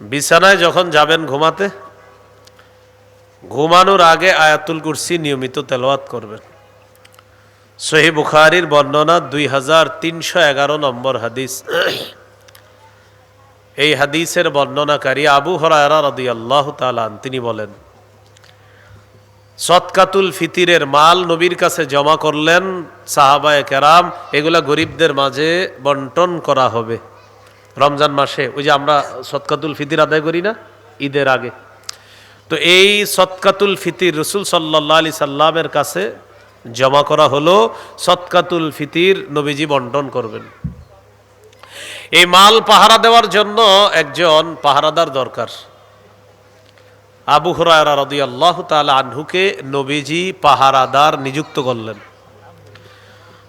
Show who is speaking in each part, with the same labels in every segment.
Speaker 1: বিছানায় যখন যাবেন ঘুমাতে, ঘুমানোর আগে আয়াতুল কুরসি নিয়মিত তেলাওয়াত করবেন। সহি বুখারির বর্ণনা দুই হাজার তিনশো এগারো নম্বর হাদিস। এই হাদিসের বর্ণনাকারী আবু হরায়রা রদি আল্লাহ তালান তিনি বলেন সৎকাতুল ফিতিরের মাল নবীর কাছে জমা করলেন সাহাবায় কেরাম, এগুলা গরিবদের মাঝে বন্টন করা হবে। রমজান মাসে, ওই যে আমরা সৎকাতুল ফিতির আদায় করি না? ঈদের আগে। তো এই সৎকাতুল ফিতির রসুল সাল্লাহ আলি সাল্লামের কাছে জমা করা হলো সৎকাতুল ফিতির নবীজি বন্টন করবেন। এই মাল পাহারা দেওয়ার জন্য একজন পাহারাদার দরকার। আবু হুরায়রা রদি আল্লাহ তালা আনহুকে নবীজি পাহারাদার নিযুক্ত করলেন।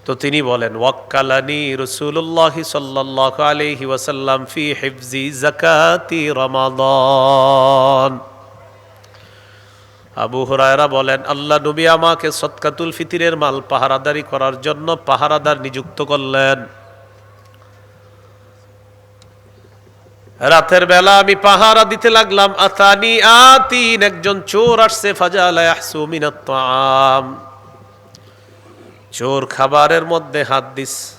Speaker 1: তো তিনি বলেন, ওয়াক্কালানি রসুল্লাহ সাল্লাহ আলহি ওয়াসাল্লাম ফি হিফজি জাকাতি রমাদন। আবু হুরায়রা বলেন, আল্লাহ নবী আমাকে সৎকাতুল ফিতিরের মাল পাহারাদারি করার জন্য পাহারাদার নিযুক্ত করলেন। রাতের বেলা আমি পাহারা দিতে লাগলাম আতানি আতিন একজন চোর আসছে ফাজালাম চোর খাবারের মধ্যে হাত দিস।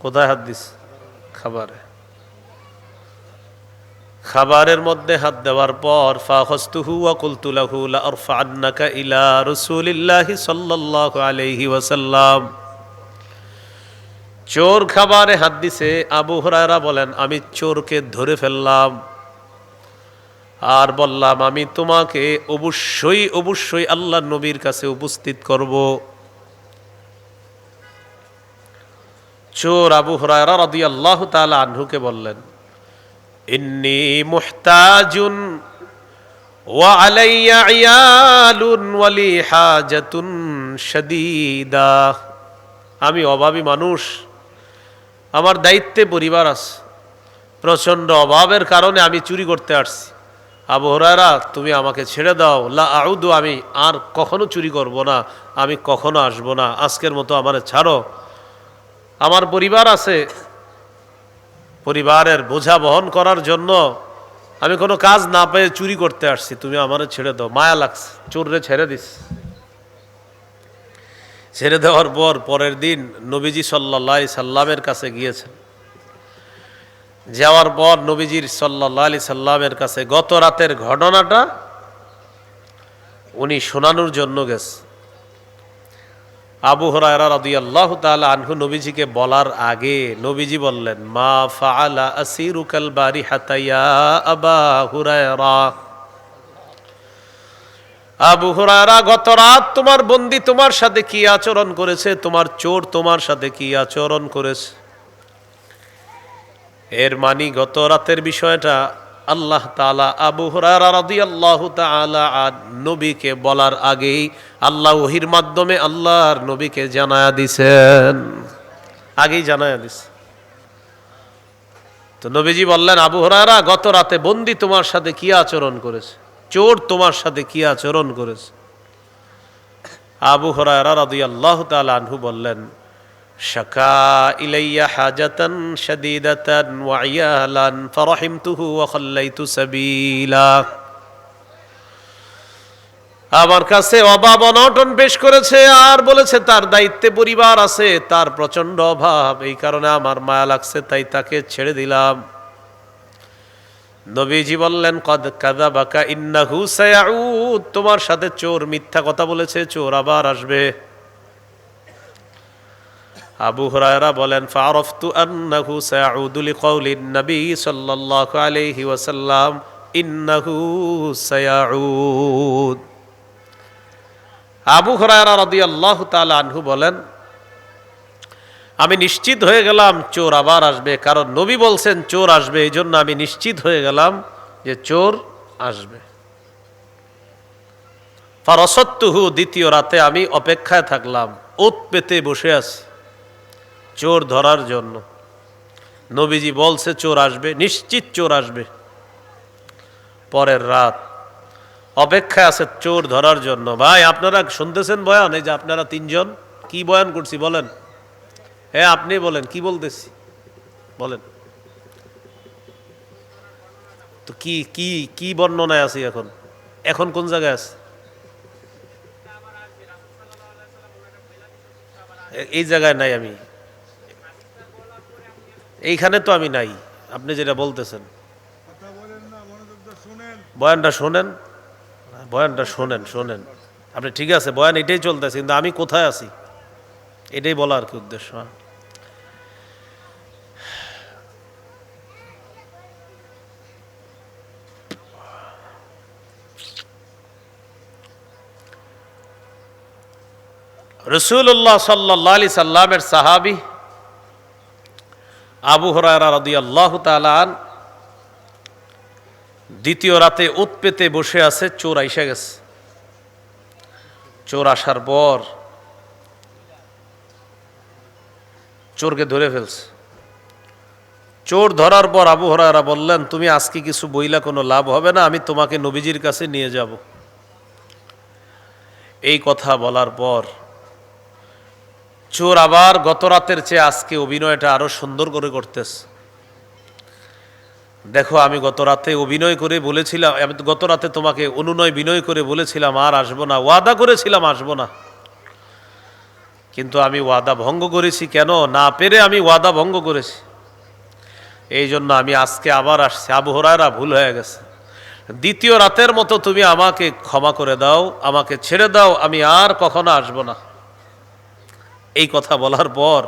Speaker 1: কোথায় হাত দিস? খাবারে। খাবারের মধ্যে হাত দেওয়ার পর ফাহস্তুহু লা আরফান্নাকা ইলা রাসূলিল্লাহি সাল্লাল্লাহু আলাইহি ওয়াসাল্লাম। চোর খাবারে হাত দিছে। আবু হরায়রা বলেন, আমি চোরকে ধরে ফেললাম। আর বললাম, আমি তোমাকে অবশ্যই অবশ্যই আল্লাহ নবীর কাছে উপস্থিত করব। চোর আবু হরায়রা রদি আল্লাহ তালা আনহুকে বললেন, ইন্নি মুহতাজুন আলাইয়া ইয়ালুন ওয়ালি হাজাতুন শাদীদা। আমি অভাবী মানুষ, আমার দায়িত্বে পরিবার আছে, প্রচণ্ড অভাবের কারণে আমি চুরি করতে আসছি। আবু হরারা তুমি আমাকে ছেড়ে দাও। লা আউদু, আমি আর কখনো চুরি করব না, আমি কখনো আসব না, আজকের মতো আমার ছাড়ো। আমার পরিবার আছে। পরিবারের বোঝা বহন করার জন্য আমি কোনো কাজ না পেয়ে চুরি করতে আসছি। তুমি আমারে ছেড়ে দাও। মায়া লাগছে। চোররে ছেড়ে দিস। ছেড়ে দেওয়ার পর পরের দিন নবীজি সাল্লাহ সাল্লামের কাছে গিয়েছেন। যাওয়ার পর নবীজির সাল্লাহ আলি সাল্লামের কাছে গত রাতের ঘটনাটা উনি শোনানোর জন্য গেছে। আবু হরায়রা রাদিয়াল্লাহ তাআলা আনহু নবীজিকে বলার আগে নবীজি বললেন, মা ফাআলা আসিরুকাল বারি হাতাইয়া আবা হুরায়রা? আবু হুরায়রা, গত রাত তোমার বন্দি তোমার সাথে কি আচরণ করেছে? তোমার চোর তোমার সাথে কি আচরণ করেছে? এর মানি গত রাতের বিষয়টা আল্লাহ তালা আবু হুরায়রা রাদিয়াল্লাহু তাআলা আর নবীকে বলার আগেই আল্লাহ ওহির মাধ্যমে আল্লাহর নবীকে জানায়া দিছেন। আগেই জানায়া দিছে। তো নবীজি বললেন, আবু হুরায়রা, গত রাতে বন্দি তোমার সাথে কি আচরণ করেছে? চোর তোমার সাথে কি আচরণ করেছে? আবু হরায়রা রাদিয়াল্লাহু তাআলা আনহু বললেন শাকা ইলাইয়া হাজাতান শাদীদাতান ওয়া ইয়ালান ফারাহিমতুহু ওয়া আমার কাছে অভাব অনটন পেশ করেছে, আর বলেছে তার দায়িত্বে পরিবার আছে, তার প্রচণ্ড অভাব, এই কারণে আমার মায়া লাগছে, তাই তাকে ছেড়ে দিলাম। নবীজি বললেন, কদ কাদা বাকা ইন্নাহু সায়াউদ। তোমার সাথে চোর মিথ্যা কথা বলেছে, চোর আবার আসবে। আবু হুরায়রা বলেন ফারফতু আন্নাহু সায়াউদু লিকাউলিন নবী সাল্লাল্লাহু আলাইহি ওয়াসাল্লাম, ইন্নাহু সায়াউদ। আবু হুরায়রা রাদিয়াল্লাহু তাআলা আনহু বলেন, আমি নিশ্চিত হয়ে গেলাম চোর আবার আসবে, কারণ নবী বলছেন চোর আসবে এই জন্য আমি নিশ্চিত হয়ে গেলাম যে চোর আসবে। ফারসত্তুহু, দ্বিতীয় রাতে আমি অপেক্ষায় থাকলাম, ওত পেতে বসে আছি। চোর ধরার জন্য। নবীজি বলছে, চোর আসবে, নিশ্চিত চোর আসবে। পরের রাত অপেক্ষায় আছে চোর ধরার জন্য। ভাই, আপনারা শুনতেছেন বয়ান? এই যে আপনারা তিনজন, কি বয়ান করছি বলেন? হ্যাঁ আপনি বলেন, কি বলতেছি? বলেন। তো কি কি কি বর্ণনায় আছি এখন? এখন কোন জায়গায় আছে? এই জায়গায় নাই আমি। এইখানে তো আমি নাই আপনি যেটা বলতেছেন। বয়ানটা শোনেন? বয়ানটা শোনেন শোনেন। আপনি ঠিক আছে বয়ান এটাই চলতেছে কিন্তু আমি কোথায় আছি? এটাই বলা আর কি উদ্দেশ্য। রসুল্লাহ সাল্লাহ আলি সাল্লামের সাহাবি আবু হরারা রদি আল্লাহ তালান দ্বিতীয় রাতে উৎপেতে বসে আছে, চোর আইসা গেছে। চোর আসার পর চোরকে ধরে ফেলছে। চোর ধরার পর আবু হরারা বললেন, তুমি আজকে কিছু বইলা কোনো লাভ হবে না, আমি তোমাকে নবীজির কাছে নিয়ে যাব। এই কথা বলার পর চোর আবার গত রাতের চেয়ে আজকে অভিনয়টা আরও সুন্দর করে করতেছে। দেখো, আমি গত রাতে অভিনয় করে বলেছিলাম, আমি গত রাতে তোমাকে অনুনয় বিনয় করে বলেছিলাম, আর আসব না। ওয়াদা করেছিলাম, আসব না। কিন্তু আমি ওয়াদা ভঙ্গ করেছি কেন? না পেরে আমি ওয়াদা ভঙ্গ করেছি। এই জন্য আমি আজকে আবার আসছি। আবহরায়রা ভুল হয়ে গেছে। দ্বিতীয় রাতের মতো তুমি আমাকে ক্ষমা করে দাও, আমাকে ছেড়ে দাও, আমি আর কখনো আসব না। এই কথা বলার পর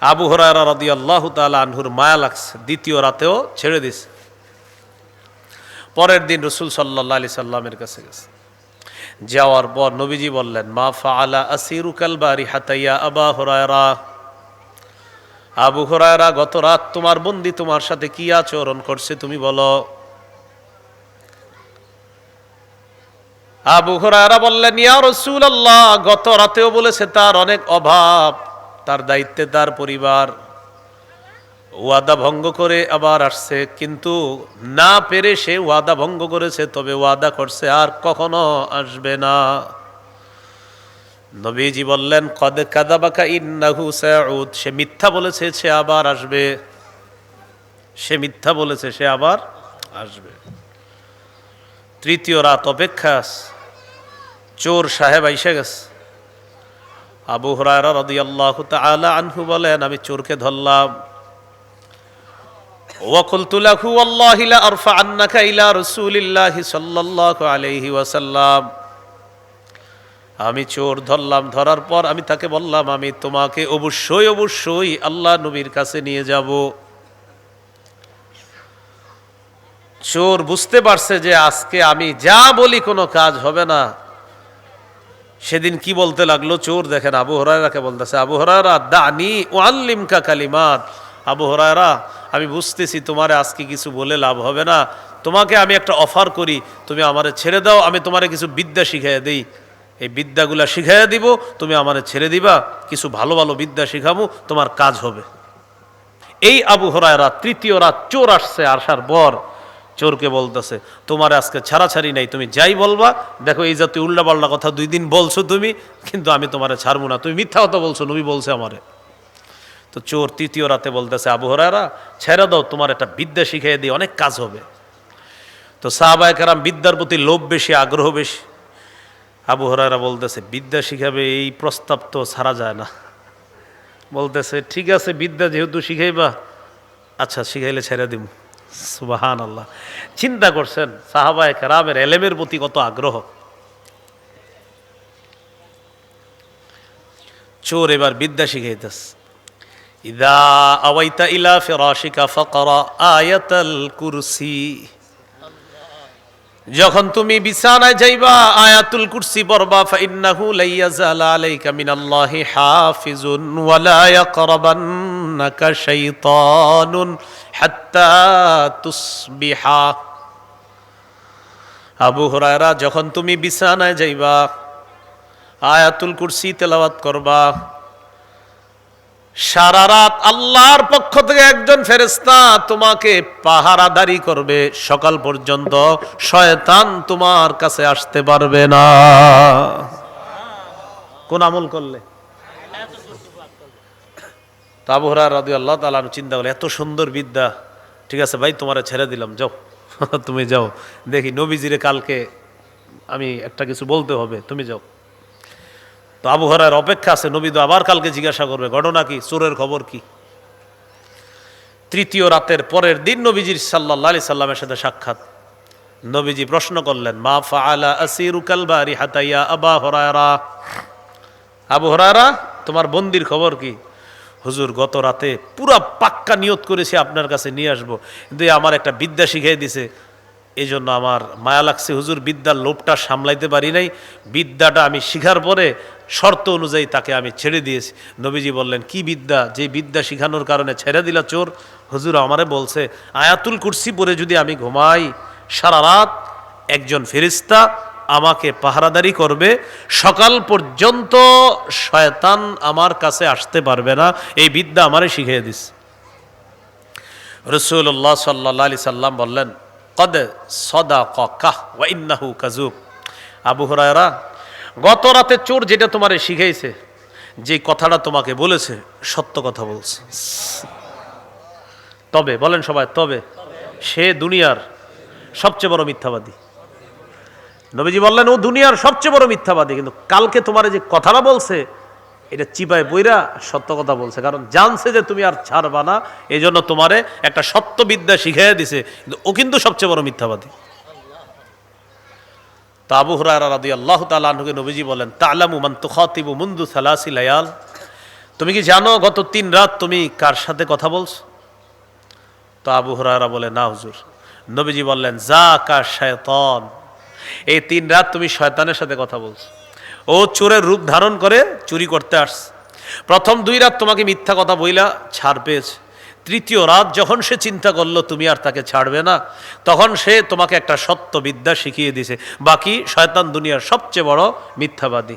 Speaker 1: আবু হরারা রদি আল্লাহ তালা আনহুর মায়া লাগছে। দ্বিতীয় রাতেও ছেড়ে দিছে। পরের দিন রসুল সাল্লাহ আলি সাল্লামের কাছে গেছে। যাওয়ার পর নবীজি বললেন, মা ফাআলা আসিরু কালবারি হাতাইয়া আবা হরায়রা? আবু হরায়রা, গত রাত তোমার বন্দি তোমার সাথে কি আচরণ করছে তুমি বলো। আবু হুরায়রা বললেন, ইয়া রাসূলুল্লাহ, গত রাতেও বলেছে তার অনেক অভাব, তার দায়িত্বে তার পরিবার। ওয়াদা ভঙ্গ করে আবার আসছে, কিন্তু না পেরে সে ওয়াদা ভঙ্গ করেছে, তবে ওয়াদা করছে আর কখনো আসবে না। নবীজি বললেন, কদ কাদাবাকা ইন্নাহু সাউদ। সে মিথ্যা বলেছে, সে আবার আসবে। সে মিথ্যা বলেছে, সে আবার আসবে। তৃতীয় রাত অপেক্ষা আছে। চোর সাহেব আইসে গেছে। আবু হরায়রা রদি আল্লাহ তালা আনহু বলেন, আমি চোরকে ধরলাম। আলাইহি ওয়াসাল্লাম। আমি চোর ধরলাম। ধরার পর আমি তাকে বললাম, আমি তোমাকে অবশ্যই অবশ্যই আল্লাহ নবীর কাছে নিয়ে যাব। চোর বুঝতে পারছে যে আজকে আমি যা বলি কোনো কাজ হবে না। সেদিন কি বলতে লাগল? চোর দেখেন, আবু হরায়রাকে বলতেছে, আবু হরায়রা, দানি ও আল্লিমকা কালিমাত। আবু হরায়রা, আমি বুঝতেছি, তোমার আজকে কিছু বলে লাভ হবে না। তোমাকে আমি একটা অফার করি, তুমি আমারে ছেড়ে দাও, আমি তোমারে কিছু বিদ্যা শিখাইয়া দিই। এই বিদ্যাগুলা শিখাইয়া দিব, তুমি আমারে ছেড়ে দিবা, কিছু ভালো ভালো বিদ্যা শিখাবো তোমার কাজ হবে। এই আবু হরায়রা তৃতীয় রাত চোর আসছে আসার পর। চোরকে বলতেছে, তোমার আজকে ছাড়াছাড়ি নাই, তুমি যাই বলবা। দেখো, এই জাতীয় উল্টাপাল্টা কথা, দুই দিন বলছো তুমি, কিন্তু আমি তোমারে ছাড়বো না। তুমি মিথ্যা কথা বলছো, নবী বলছে আমারে। তো চোর তৃতীয় রাতে বলতেছে, আবু হরায়রা, ছেড়ে দাও, তোমার একটা বিদ্যা শিখিয়ে দিই, অনেক কাজ হবে। তো সাহাবায় কারাম বিদ্যার প্রতি লোভ বেশি, আগ্রহ বেশি। আবু বলতেছে, বিদ্যা শিখাবে, এই প্রস্তাব তো ছাড়া যায় না। বলতেছে, ঠিক আছে, বিদ্যা যেহেতু শিখাইবা আচ্ছা শিখাইলে ছেড়ে দিব সুবাহান আল্লাহ চিন্তা করছেন, সাহাবায় কারামের এলেমের প্রতি কত আগ্রহ। চোর এবার বিদ্যা শিখাইতেস ইদা আওয়াইতা ইলা ফিরাশিকা ফাকরা আয়াতাল কুরসি। যখন তুমি বিছানায় যাইবা, আয়াতুল কুরসি পড়বা, ফাইন্নাহু লাইয়াজাল আলাইকা মিনাল্লাহি হাফিজুন ওয়ালা আবু হুরায়রা, যখন তুমি বিছানায় যাইবা, আয়াতুল কুরসি তেলাওয়াত করবা, সারা রাত আল্লাহর পক্ষ থেকে একজন ফেরেস্তা তোমাকে পাহারাদারি করবে, সকাল পর্যন্ত শয়তান তোমার কাছে আসতে পারবে না। কোন আমল করলে? তাবুহরা রাদি আল্লাহ তালা চিন্তা করলে এত সুন্দর বিদ্যা। ঠিক আছে ভাই, তোমারে ছেড়ে দিলাম, যাও। তুমি যাও। দেখি নবীজিরে কালকে আমি একটা কিছু বলতে হবে, তুমি যাও। তো আবু হরার অপেক্ষা আছে, নবী তো আবার কালকে জিজ্ঞাসা করবে, ঘটনা কি চোরের খবর কি? তৃতীয় রাতের পরের দিন নবীজির সাল্লাহ আলি সাল্লামের সাথে সাক্ষাৎ। নবীজি প্রশ্ন করলেন, মা ফাআলা আসিরু কালবারি হাতাইয়া আবা হরায়রা? আবু হরায়রা, তোমার বন্দির খবর কি? হুজুর, গত রাতে পুরা পাক্কা নিয়ত করেছি আপনার কাছে নিয়ে আসব। কিন্তু আমার একটা বিদ্যা শিখিয়ে দিছে। এই জন্য আমার মায়া লাগছে হুজুর, বিদ্যার লোভটা সামলাইতে পারি নাই। বিদ্যাটা আমি শিখার পরে শর্ত অনুযায়ী তাকে আমি ছেড়ে দিয়েছি। নবীজি বললেন, কি বিদ্যা? যে বিদ্যা শিখানোর কারণে ছেড়ে দিলা চোর? হুজুর আমারে বলছে, আয়াতুল কুরসি পরে যদি আমি ঘুমাই, সারা রাত একজন ফেরিস্তা আমাকে পাহারাদারি করবে, সকাল পর্যন্ত শয়তান আমার কাছে আসতে পারবে না। এই বিদ্যা আমারে শিখিয়ে দিস। রসুল্লাহ সাল্লা আলি সাল্লাম বললেন, কদে সদা কাহ ওয়া ইন্নাহু কাজুব আবু হরায়রা, গত রাতে চোর যেটা তোমারে শিখাইছে, যে কথাটা তোমাকে বলেছে, সত্য কথা বলছে। তবে, বলেন সবাই, তবে, সে দুনিয়ার সবচেয়ে বড় মিথ্যাবাদী। নবীজি বললেন, ও দুনিয়ার সবচেয়ে বড় মিথ্যাবাদী। কিন্তু কালকে তোমার যে কথাটা বলছে, এটা চিপায় বইরা সত্য কথা বলছে। কারণ জানছে যে তুমি আর ছাড়বা না এই জন্য তোমারে একটা সত্যবিদ্যা শিখাইয়া দিছে। কিন্তু ও কিন্তু সবচেয়ে বড় মিথ্যাবাদী। তা আবু হুরায়রা রাদি আল্লাহ তালকে নবীজি বলেন, তালামু মান মুন্দু সালাসি লায়াল। তুমি কি জানো গত তিন রাত তুমি কার সাথে কথা বলছো? তো আবু হুরায়রা বলে, না হুজুর। নবীজি বললেন যা কা শায়তান। এই তিন রাত তুমি শয়তানের সাথে কথা বলছো। ও চোরের রূপ ধারণ করে চুরি করতে আস প্রথম দুই রাত তোমাকে মিথ্যা কথা বইলা ছাড় পেয়েছে। তৃতীয় রাত যখন সে চিন্তা করল, তুমি আর তাকে ছাড়বে না, তখন সে তোমাকে একটা সত্য বিদ্যা শিখিয়ে দিছে বাকি শয়তান দুনিয়ার সবচেয়ে বড় মিথ্যাবাদী।